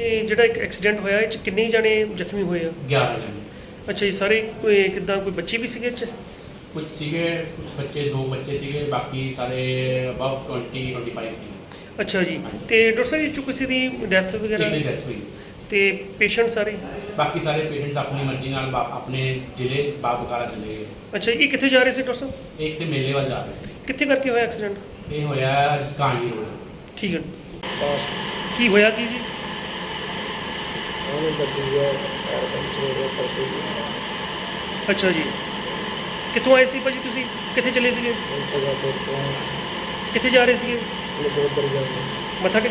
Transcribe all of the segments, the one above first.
ਇਹ ਜਿਹੜਾ ਇੱਕ ਐਕਸੀਡੈਂਟ ਹੋਇਆ ਇਹ ਚ ਕਿੰਨੇ ਜਣੇ ਜ਼ਖਮੀ ਹੋਏ ਆ? 11 ਜਣੇ। ਅੱਛਾ ਜੀ ਸਾਰੇ ਕੋਈ ਕਿਦਾਂ ਕੋਈ ਬੱਚੇ ਵੀ ਸੀਗੇ ਇਹ ਚ? ਕੁਝ ਸੀਗੇ ਕੁਝ ਬੱਚੇ ਦੋ ਬੱਚੇ ਸੀਗੇ ਬਾਕੀ ਸਾਰੇ ਅਬਵ 20 25 ਸੀ ਅੱਛਾ ਜੀ ਤੇ ਡਾਕਟਰ ਸਾਹਿਬ ਇਹ ਚ ਕਿਸੇ ਦੀ ਡੈਥ ਵਗੈਰਾ? ਦੀ ਡੈਥ ਹੋਈ। ਤੇ ਪੇਸ਼ੈਂਟ ਸਾਰੇ? ਬਾਕੀ ਸਾਰੇ ਪੇਸ਼ੈਂਟਸ ਆਪਣੀ ਮਰਜ਼ੀ ਨਾਲ ਬਾ- ਆਪਣੇ ਜ਼ਿਲ੍ਹੇ ਬਾਬਕਾਰਾ ਚਲੇ ਗਏ। ਅੱਛਾ ਇਹ ਕਿੱਥੇ ਜਾ ਰਹੇ ਸੀ ਡਾਕਟਰ ਸਾਹਿਬ? ਇੱਕ ਸੇ ਮੇਲੇ ਵੱਲ ਜਾ ਰਹੇ ਸੀ। ਕਿੱਥੇ ਕਰਕੇ ਹੋਇਆ ਐਕਸੀਡੈਂਟ ਇਹ ਹੋਇਆ ਕਾਂਡੀ ਰੋਡ। ਠੀਕ ਹੈ। ਕੀ ਹੋਇਆ ਕੀ ਜੀ? ਉਹਨੇ ਗੱਡੀ ਹੈ ਕਾਰ ਪੰਚਰ ਹੋ ਹੈ। ਅੱਛਾ ਜੀ। ਕਿੱਥੋਂ ਆਏ ਸੀ ਭਾਜੀ ਤੁਸੀਂ? ਕਿੱਥੇ ਚੱਲੇ ਸੀਗੇ? ਇੰਤਜ਼ਾਰ ਤੋਂ। ਕਿੱਥੇ ਜਾ ਰਹੇ ਸੀਗੇ? ਲਗੋਦਰ ਜਾਂਦੇ ਮੱਥਾ ਕਿ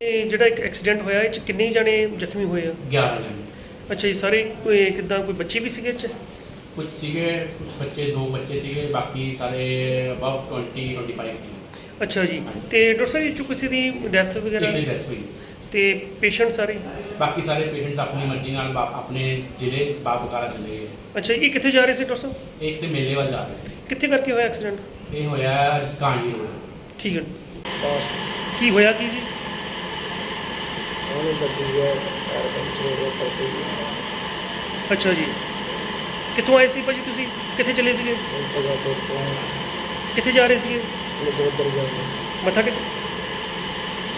ਇਹ ਜਿਹੜਾ ਇੱਕ ਐਕਸੀਡੈਂਟ ਹੋਇਆ ਇਹ ਚ ਕਿੰਨੇ ਜਣੇ ਜ਼ਖਮੀ ਹੋਏ ਆ? 11 ਜਣੇ। ਅੱਛਾ ਜੀ ਸਾਰੇ ਕੋਈ ਕਿਦਾਂ ਕੋਈ ਬੱਚੇ ਵੀ ਸੀਗੇ ਇਹ ਚ ਕੁਝ ਸੀਗੇ ਕੁਝ ਬੱਚੇ ਦੋ ਬੱਚੇ ਸੀਗੇ ਬਾਕੀ ਸਾਰੇ ਅਬਵ 20 25 ਸੀ ਅੱਛਾ ਜੀ। ਤੇ ਡਾਕਟਰ ਸਾਹਿਬ ਇਹ ਚ ਕਿਸੇ ਦੀ ਡੈਥ ਵਗੈਰਾ? ਦੀ ਡੈਥ ਹੋਈ। ਤੇ ਪੇਸ਼ੈਂਟ ਸਾਰੇ? ਬਾਕੀ ਸਾਰੇ ਪੇਸ਼ੈਂਟਸ ਆਪਣੀ ਮਰਜ਼ੀ ਨਾਲ ਬਾ- ਆਪਣੇ ਜ਼ਿਲ੍ਹੇ ਬਾਬਕਾਰਾ ਚਲੇ ਗਏ। ਅੱਛਾ ਇਹ ਕਿੱਥੇ ਜਾ ਰਹੇ ਸੀ ਡਾਕਟਰ ਸਾਹਿਬ? ਇੱਕ ਸੇ ਮੇਲੇ ਵੱਲ ਜਾ ਰਹੇ ਸੀ। ਕਿੱਥੇ ਕਰਕੇ ਹੋਇਆ ਐਕਸੀਡੈਂਟ ਇਹ ਹੋਇਆ ਕਾਂਡੀ ਰੋਡ। ਠੀਕ ਹੈ। ਪਾਸ। ਕੀ ਹੋਇਆ ਕੀ ਜੀ? ਉਹਨੇ ਗੱਡੀ ਹੈ ਕਾਰ ਪੰਚਰ ਹੋ ਗਿਆ ਕਰਦੀ ਹੈ ਅੱਛਾ ਜੀ। ਕਿੱਥੋਂ ਆਏ ਸੀ ਭਾਜੀ ਤੁਸੀਂ? ਕਿੱਥੇ ਚੱਲੇ ਸੀਗੇ? ਇੰਤਜ਼ਾਰ ਤੋਂ ਕਿੱਥੇ ਜਾ ਰਹੇ ਸੀਗੇ? ਲਗੋਦਰ ਜਾਂਦੇ ਮੱਥਾ ਕਿ